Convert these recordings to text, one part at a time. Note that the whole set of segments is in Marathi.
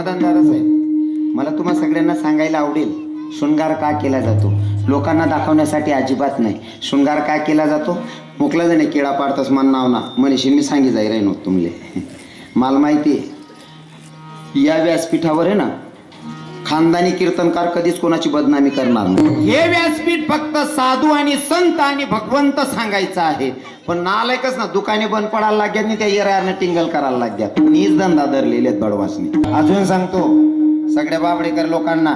समाधानदारच मला तुम्हा सगळ्यांना सांगायला आवडेल शृंगार का केला जातो? लोकांना दाखवण्यासाठी अजिबात नाही. शृंगार का केला जातो? मोकला जाणे केळा पाडतास मन नाव ना. मनीषी मी सांगी जाई राहीन तुमले. मला माहिती आहे या व्यासपीठावर आहे ना खानदानी कीर्तनकार कधीच कोणाची बदनामी करणार नाही. हे व्यासपीठ फक्त साधू आणि संत आणि भगवंत सांगायचं आहे. पण नालायकच ना दुकाने बंद पडायला लागल्यात आणि त्या येरायरनं टिंगल करायला लागल्यात. नीच धंदा धरलेले आहेत बडवासने. अजून सांगतो सगळ्या बाबडेकर लोकांना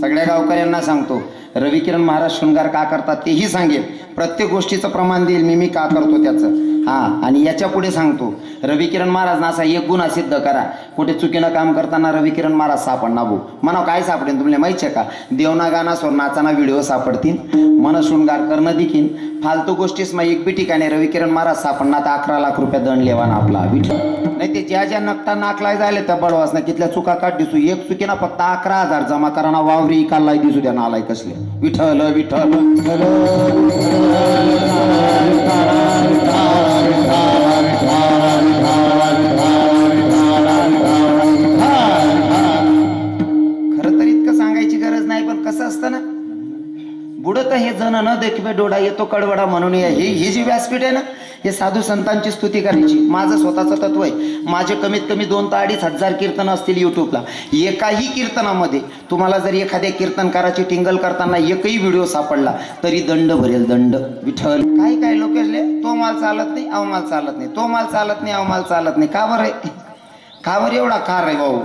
सगळ्या गावकऱ्यांना सांगतो रविकिरण महाराज शृंगार का करतात तेही सांगेल. प्रत्येक गोष्टीचं प्रमाण देईल मी मी का करतो त्याचं? हा आणि याच्यापुढे सांगतो. रविकिरण महाराज ना असा एक गुन्हा सिद्ध करा. कुठे चुकीनं काम करताना रविकिरण महाराज सापडणार भाऊ. म्हणा काय सापडेल तुम्हाला माहिती आहे का? देवना गाना सोर नाचाना व्हिडिओ सापडतील. मन शृंगार करणं देखील. फालतू गोष्टीस मग एक बी ठिकाणी रविकिरण महाराज सापडणार. तर अकरा लाख रुपये दंड लेवाना आपला. विठ्ठल नाही ते ज्या ज्या नकटा नाकलाय झाले त्या बडवासना कितल्या चुका काढ दिसू. एक चुकीना फक्त अकरा हजार जमा कराना वावरी काढलाय दिसू द्या नालाय कसले विठ्ठल विठ्ठल खर तर इतकं सांगायची गरज नाही पण कसं असतं ना? बुडत हे जण न देखवे डोळा येतो कडवडा म्हणून. ही जी व्यासपीठ आहे ना हे साधू संतांची स्तुती करायची. माझं स्वतःचं तत्व आहे. माझे कमीत कमी दोन ते अडीच हजार कीर्तन असतील युट्यूबला एकाही कीर्तनामध्ये तुम्हाला जर एखाद्या कीर्तनकाराची टिंगल करताना एकही व्हिडिओ सापडला तरी दंड भरेल दंड विठ्ठल. काही काही लोक तो माल चालत नाही अवमाल चालत नाही. तो माल चालत नाही अवमाल चालत नाही. का बरं? आहे का बरं एवढा कार आहे भाऊ?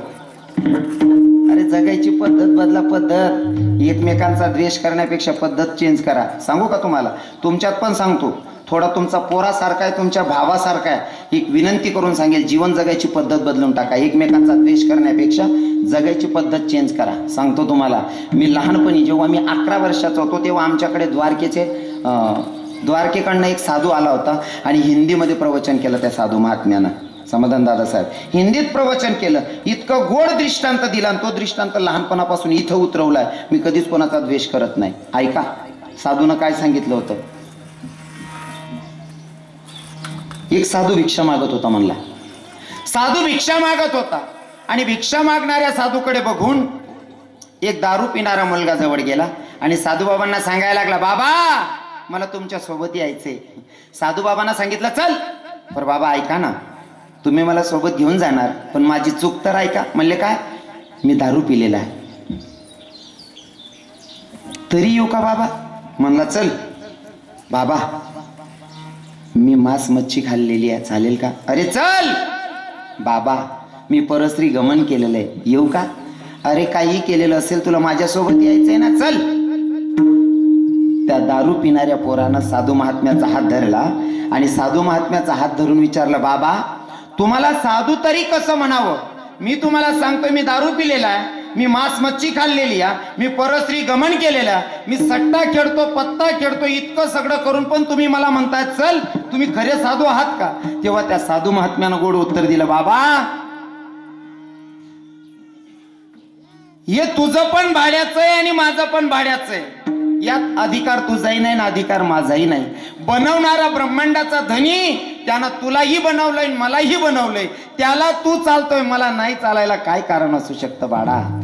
अरे जगायची पद्धत बदला पद्धत. एकमेकांचा द्वेष करण्यापेक्षा पद्धत चेंज करा. सांगू का तुम्हाला? तुमच्यात पण सांगतो. थोडा तुमचा पोरासारखा आहे तुमच्या भावासारखा आहे. एक विनंती करून सांगेल जीवन जगायची पद्धत बदलून टाका. एकमेकांचा द्वेष करण्यापेक्षा जगायची पद्धत चेंज करा. सांगतो तुम्हाला. मी लहानपणी जेव्हा मी अकरा वर्षाचा होतो तेव्हा आमच्याकडे द्वारकेचे द्वारकेकडनं एक साधू आला होता आणि हिंदीमध्ये प्रवचन केलं त्या साधू महात्म्यानं. समाधान दादासाहेब हिंदीत प्रवचन केलं. इतकं गोड दृष्टांत दिला आणि तो दृष्टांत लहानपणापासून इथं उतरवलाय. मी कधीच कोणाचा द्वेष करत नाही. ऐका. साधूनं काय सांगितलं होतं? एक साधू भिक्षा मागत होता म्हणला. साधू भिक्षा मागत होता. आणि भिक्षा मागणाऱ्या साधूकडे बघून एक दारू पिणारा मुलगा जवळ गेला आणि साधू बाबांना सांगायला लागला बाबा मला तुमच्यासोबत यायचंय. साधू बाबांना सांगितलं चल. पर बाबा ऐका ना. तुम्ही मला सोबत घेऊन जाणार पण माझी चूक तर ऐका. म्हणले काय? मी दारू पिलेला आहे. तरी येऊ का बाबा? म्हणला चल. बाबा मी मांस मच्छी खाल्लेली आहे. चालेल का? अरे चल! बाबा मी परस्त्री गमन केलेलं आहे. येऊ का? अरे काही केलेलं असेल तुला माझ्यासोबत यायचंय ना? चल! त्या दारू पिणाऱ्या पोरानं साधू महात्म्याचा हात धरला आणि साधू महात्म्याचा हात धरून विचारलं बाबा तुम्हाला साधू तरी कसं म्हणावं? मी तुम्हाला सांगतोय मी दारू पिलेला आहे. मी मांस मच्छी खाल्लेली आहे मी परस्त्री गमन केलेल्या मी सट्टा खेळतो पत्ता खेळतो इतकं सगळं करून पण तुम्ही मला म्हणताय चल तुम्ही खरे साधू आहात का? तेव्हा त्या साधू महात्म्यानं गोड उत्तर दिलं बाबा हे तुझं पण भाड्याचं आहे आणि माझं पण भाड्याचं आहे. यात अधिकार तुझाही नाही ना अधिकार माझाही नाही. बनवणारा ब्रह्मांडाचा धनी त्यानं तुलाही बनवलंय आणि मलाही बनवलंय. त्याला तू चालतोय मला नाही चालायला काय कारण असू शकतं बाळा?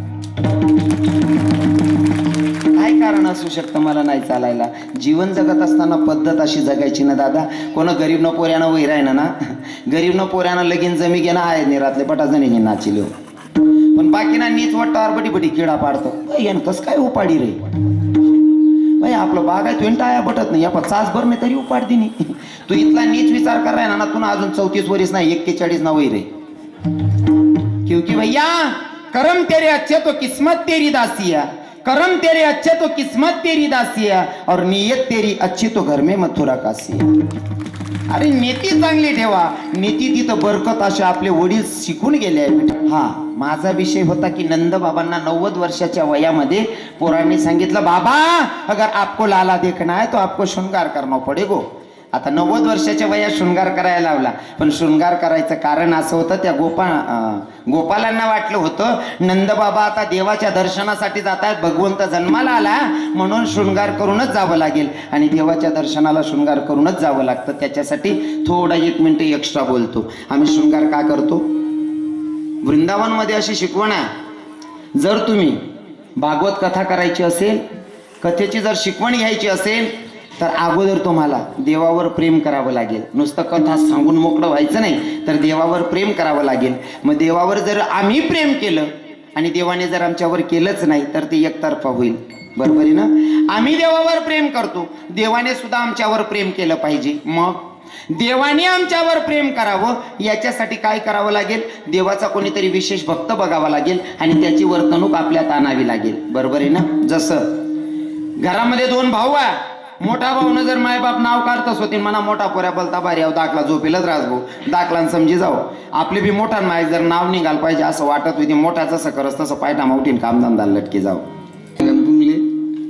काय कारण असू शकतं मला नाही चालायला? जीवन जगत असताना पद्धत अशी जगायची ना दादा. कोण गरीब न पोऱ्यानं वैर आहे ना गरीब न पोऱ्यानं लगीन जमी घेणं आहे निरातले पटाजणी घे नाचिलो. पण बाकीना नीच वाटतं बटी बटी किडा पाडतो. यान कस काय उपाडी रे? बाई आपलं बाग आहे तुम्ही टाया बटत नाही. आपण चास भर नाही तरी उपाड दिनी तू इथला नीच विचार कराय ना तू अजून चौतीस वरीस नाही एक्केचाळीस ना वैरे क्योंकि भैया? करम तेरे अच्छे तो किस्मत तेरी दासिया करम तेरे अच्छे तो किस्मत तेरी दासिया और नियत तेरी अच्छी तो घर में मथुरा कासिया अरे नीती चांगली ठेवा। नीती तिथं बरकत असे आपले वडील शिकून गेले आहेत हा माझा विषय होता की नंद बाबांना नव्वद वर्षाच्या वयामध्ये पोरांनी सांगितलं बाबा अगर आपको लाला देखना है तो आपको शृंगार करना पडेगो। आता नव्वद वर्षाच्या वयात शृंगार करायला लावला. पण शृंगार करायचं कारण असं होतं त्या गोपा गोपालांना वाटलं होतं नंदबाबा आता देवाच्या दर्शनासाठी जात आहेत भगवंत जन्माला आला म्हणून शृंगार करूनच जावं लागेल. आणि देवाच्या दर्शनाला शृंगार करूनच जावं लागतं. त्याच्यासाठी थोडा एक मिनिट एक्स्ट्रा बोलतो. आम्ही शृंगार का करतो? वृंदावनमध्ये अशी शिकवण आहे. जर तुम्ही भागवत कथा करायची असेल कथेची जर शिकवण घ्यायची असेल तर अगोदर तुम्हाला देवावर प्रेम करावं लागेल. नुसतं कथा सांगून मोकळं व्हायचं नाही तर देवावर प्रेम करावं लागेल. मग देवावर जर आम्ही प्रेम केलं आणि देवाने जर आमच्यावर केलंच नाही तर ते एकतर्फा होईल. बरोबर आहे ना? आम्ही देवावर प्रेम करतो. देवाने सुद्धा आमच्यावर प्रेम केलं पाहिजे. मग? देवाने आमच्यावर प्रेम करावं याच्यासाठी काय करावं लागेल? देवाचा कोणीतरी विशेष भक्त बघावा लागेल आणि त्याची वर्तणूक आपल्यात आणावी लागेल. बरोबर आहे ना? जसं? घरामध्ये दोन भाऊ आहे. मोठा भाऊनं जर मायबाप नाव काढतच होते म्हणा मोठा पोऱ्या बलता भारी आहो दाखला झोपेलच राजभाऊ दाखला आणि समजी जाऊ आपले बी मोठा माय जर नाव निघाल पाहिजे असं वाटत होती मोठा जसं करस तसं पायटा मावठीन कामधंदा लटके जाऊ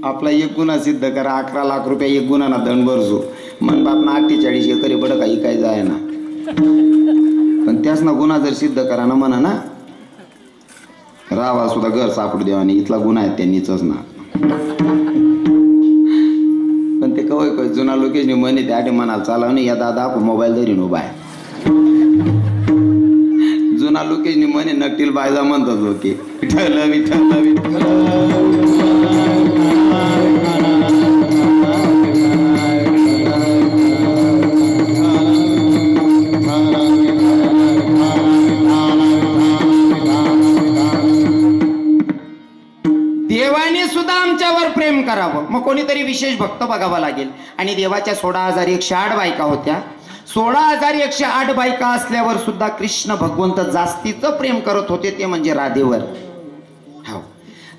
आपला एक गुन्हा सिद्ध करा अकरा लाख रुपये एक गुन्हा दंड भरजो. मन बाप ना अठ्ठेचाळीस एकरी बड काही काय जाय ना पण त्याच ना गुन्हा जर सिद्ध करा ना म्हणा ना रावा सुद्धा घर सापडू देवा आणि इथला गुन्हा आहे त्यांनीच ना जुना लोकेशनी म्हणे त्या आठी म्हणाल चालव नाही या दादा आपण मोबाईल धरीन उभा आहे. जुना लोकेशनी म्हणे नकटील बायजा म्हणतात हो लोके विठ्ठल विठ्ठल विठ्ठल. करावं. मग कोणीतरी विशेष भक्त बघावा लागेल. आणि देवाच्या सोळा हजार एकशे आठ बायका होत्या. सोळा हजार एकशे आठ बायका असल्यावर सुद्धा कृष्ण भगवंत जास्तीचं प्रेम करत होते ते म्हणजे राधेवर.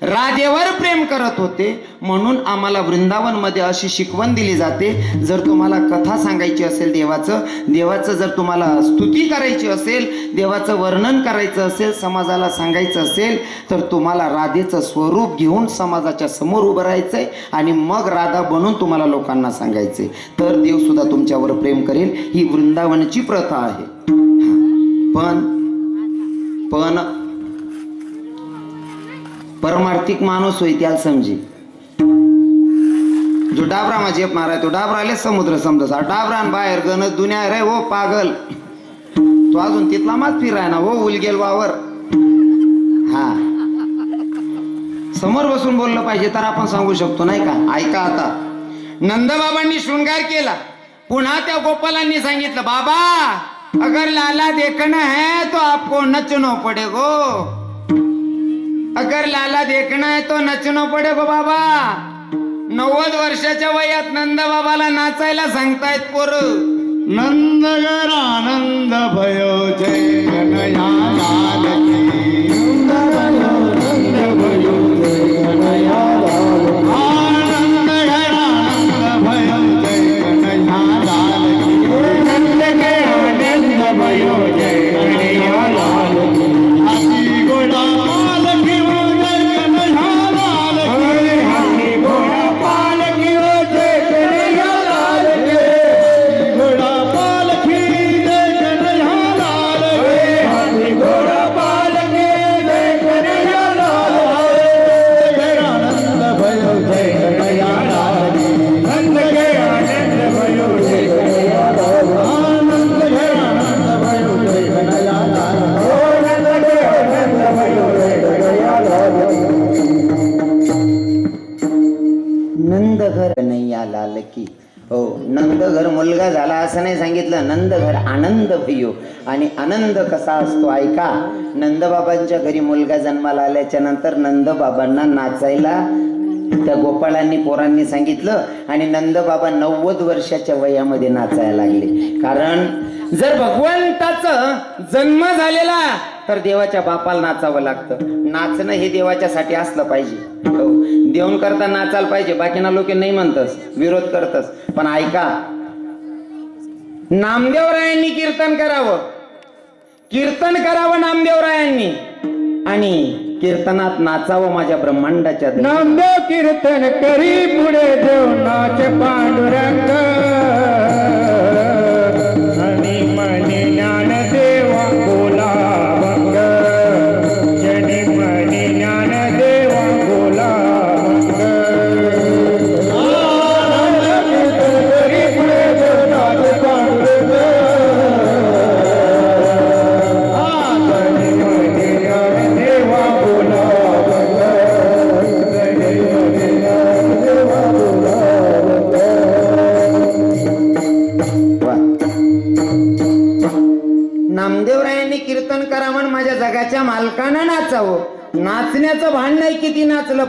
राधेवर प्रेम करत होते. म्हणून आम्हाला वृंदावनमध्ये अशी शिकवण दिली जाते. जर तुम्हाला कथा सांगायची असेल देवाचं देवाचं जर तुम्हाला स्तुती करायची असेल देवाचं वर्णन करायचं असेल समाजाला सांगायचं असेल तर तुम्हाला राधेचं स्वरूप घेऊन समाजाच्या समोर उभं राहायचं आहे आणि मग राधा बनून तुम्हाला लोकांना सांगायचंय. तर देवसुद्धा तुमच्यावर प्रेम करेल. ही वृंदावनची प्रथा आहे. पण पण परमार्थिक माणूस होई त्याला समजे. जो डाबरा माझे झेप माराय तो डाबराले समुद्र समजा डाबरा बाहेर गणत दुनिया रे हो पागल. तो अजून तिथला माच फिराय ना हो उलगेल वावर. हा. समोर बसून बोललं पाहिजे तर आपण सांगू शकतो नाही का? ऐका आता. नंदबाबांनी शृंगार केला. पुन्हा त्या गोपालांनी सांगितलं बाबा अगर लाला देखना है तो आपको नचनो पडेगो. अगर लाला देखना है तो नचनो पडेगो बाबा. नव्वद वर्षाच्या वयात नंद बाबाला नाचायला सांगतायत पोर. नंद आनंद भयो जय गणया कसा असतो? ऐका. नंदबाबांच्या घरी मुलगा जन्माला आल्याच्यानंतर नंदबाबांना नाचायला त्या गोपाळांनी पोरांनी सांगितलं आणि नंदबाबा नव्वद वर्षाच्या वयामध्ये नाचायला लागले. कारण जर भगवंताचं जन्म झालेला तर देवाच्या बापाला नाचावं लागतं. नाचणं हे देवाच्यासाठी असलं पाहिजे. हो. देऊन करता नाचायला पाहिजे. बाकीना लोक नाही म्हणतस. विरोध करतस. पण ऐका. नामदेवरायांनी कीर्तन करावं. कीर्तन करावं नामदेवरायांनी आणि कीर्तनात नाचावं माझ्या ब्रह्मांडाच्या. नामदेव कीर्तन करी पुढे देव नाच पांडुरंग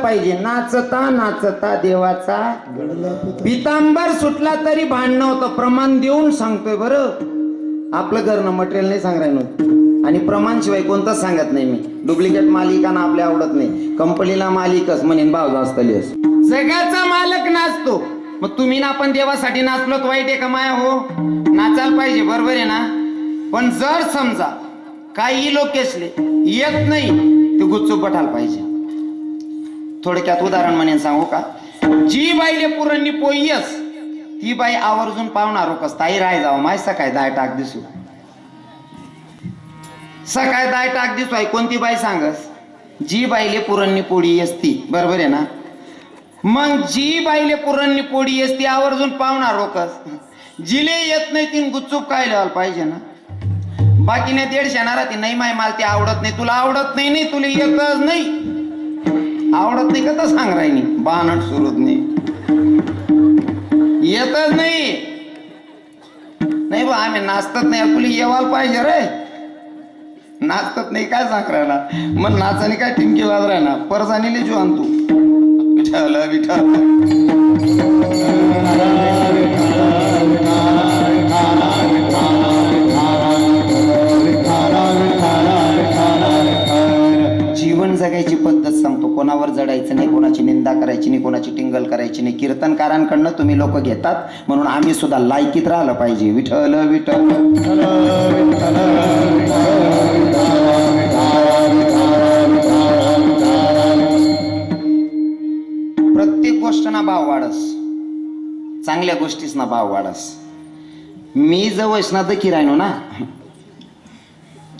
पाहिजे. नाचता नाचता देवाचा पितांबर सुटला तरी भांडणं नव्हतं प्रमाण देऊन सांगतोय बरं. आपलं घरनं मटेरियल नाही सांगायला नव्हतं आणि प्रमाण शिवाय कोणतंच सांगत नाही मी. डुप्लिकेट मालिकांना आपल्या आवडत नाही. कंपनीला मालिकच म्हणेन भाव जास्त लिहस जगाचा मालक नाचतो. मग तुम्ही ना आपण देवासाठी नाचलोत वाईट आहे का माया हो? नाचायला पाहिजे बरोबर आहे ना? पण जर समजा काही लोक येत नाही ते गुच्चूप बठाल पाहिजे. थोडक्यात उदाहरण म्हणेन सांगू का? जी बाईले पुरणनी पोयस ती बाई आवर्जून पाहुणार कस ताई राय जावं. माय सकाळी दाय टाक दिसू. सकाळी दाय टाक दिसू. आहे कोणती बाई सांगस? जी बाईले पुरणी पोळी असती बरोबर आहे ना? मग जी बाईले पुरणनी पोळी असती आवर्जून पावणार रोकस जिले येत नाही तीन गुच्चूप काय लिहायला पाहिजे ना? बाकी नाही दीडशे येणार ती नाही माय मला ती आवडत नाही तुला आवडत नाही नाही तुला येतच नाही. आवडत नाही का तर सांग राहिनी. बानट सुरत नाही येतच नाही. नाही बा आम्ही नाचतच नाही. तुला येवाल पाहिजे रे. नाचतच नाही काय सांग राहिला. मग नाचाने काय टिमकी वाज राहिला. परजानीले जो आणतो विठाल विठाल जीवन जगायची पद्धत सांगतो कोणावर जडायचं नाही कोणाची निंदा करायची नाही कोणाची टिंगल करायची नाही. कीर्तनकारांकडनं तुम्ही लोक घेतात म्हणून आम्ही सुद्धा लायकीत राहिलं पाहिजे. विठ्ठल विठ्ठल प्रत्येक गोष्ट ना भाव वाढस. चांगल्या गोष्टीच ना भाव वाढस. मी जवळ ना दखी राहिनो ना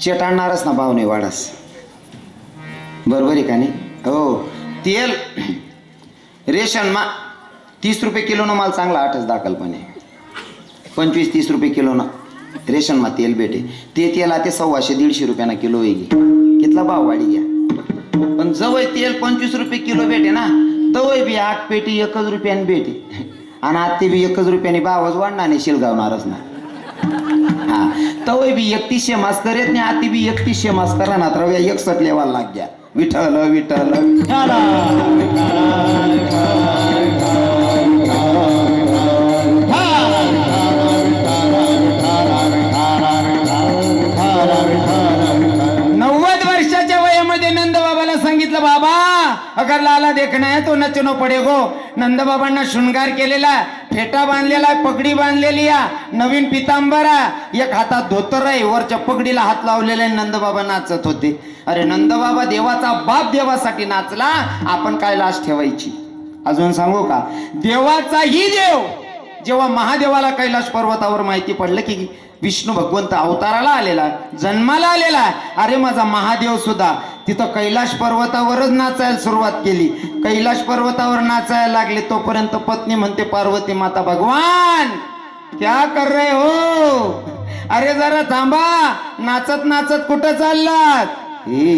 चेटाळणारच ना भाव नाही वाढस. बरोबर आहे का नाही? हो. तेल रेशन मा तीस रुपये किलोनं माल चांगला आठच दाखलपणे पंचवीस तीस रुपये किलोनं रेशन मा तेल भेटे. ते तेल आता सव्वाशे दीडशे रुपयाना किलो होईल कितला भाव वाढी घ्या. पण जवळ तेल पंचवीस रुपये किलो भेटे ना तवय बी आठ पेटी एकच रुपयाने भेटे. आणि आत्ते बी एकच रुपयाने भावच वाढणार नाही शिलगावणारच ना हा. तवय बी एकतीसशे मास्तर आहेत नाही आती बी एकतीसशे मास्कर करा ना तर एकसठ लेवाला लाग घ्या विठ्ठल विठ्ठल नव्वद वर्षाच्या वयामध्ये नंदबाबाला सांगितलं बाबा अगर लाला देखणं आहे तो नचनो पडे गो नंदबाबांना शृंगार केलेला फेटा बांधलेला आहे पगडी बांधलेली या नवीन पितांबरा एक हातात धोतर आहे वरच्या पगडीला हात लावलेले नंदबाबा नाचत होते. अरे नंदबाबा देवाचा बाप देवासाठी नाचला. आपण काय लाज ठेवायची? अजून सांगू का? देवाचाही देव. जेव्हा महादेवाला कैलाश पर्वतावर माहिती पडलं की विष्णू भगवंत अवताराला आलेला जन्माला आलेला अरे माझा महादेव सुद्धा तिथं कैलाश पर्वतावरच नाचायला सुरुवात केली. कैलाश पर्वतावर नाचायला लागले तोपर्यंत पत्नी म्हणते पार्वती माता भगवान क्या कर रहे हो? अरे जरा थांबा नाचत नाचत कुठं चाललात? हे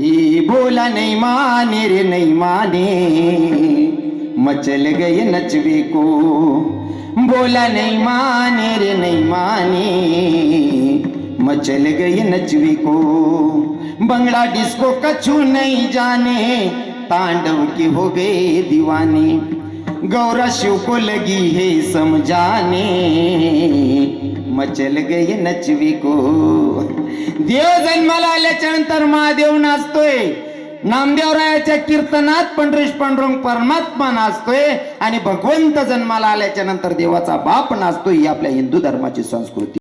ही बोला नाही माने रे नाही माने मचल गए नचवे को बोला नहीं माने रे नहीं माने। मचल गई नचवी को। बंगला डिस्को कछु नहीं जाने। तांडव की हो गए दीवाने। गौरा शिव को लगी है समझाने। मचल गई नचवी को। देव जन्माला आल्याच्यानंतर महादेव नाचतोय। नामदेवरायाच्या कीर्तनात पंढरीश पांडुरंग परमात्मा नाचतोय आणि भगवंत जन्माला आल्याच्यानंतर देवाचा बाप नाचतोय ही आपल्या हिंदू धर्माची संस्कृती.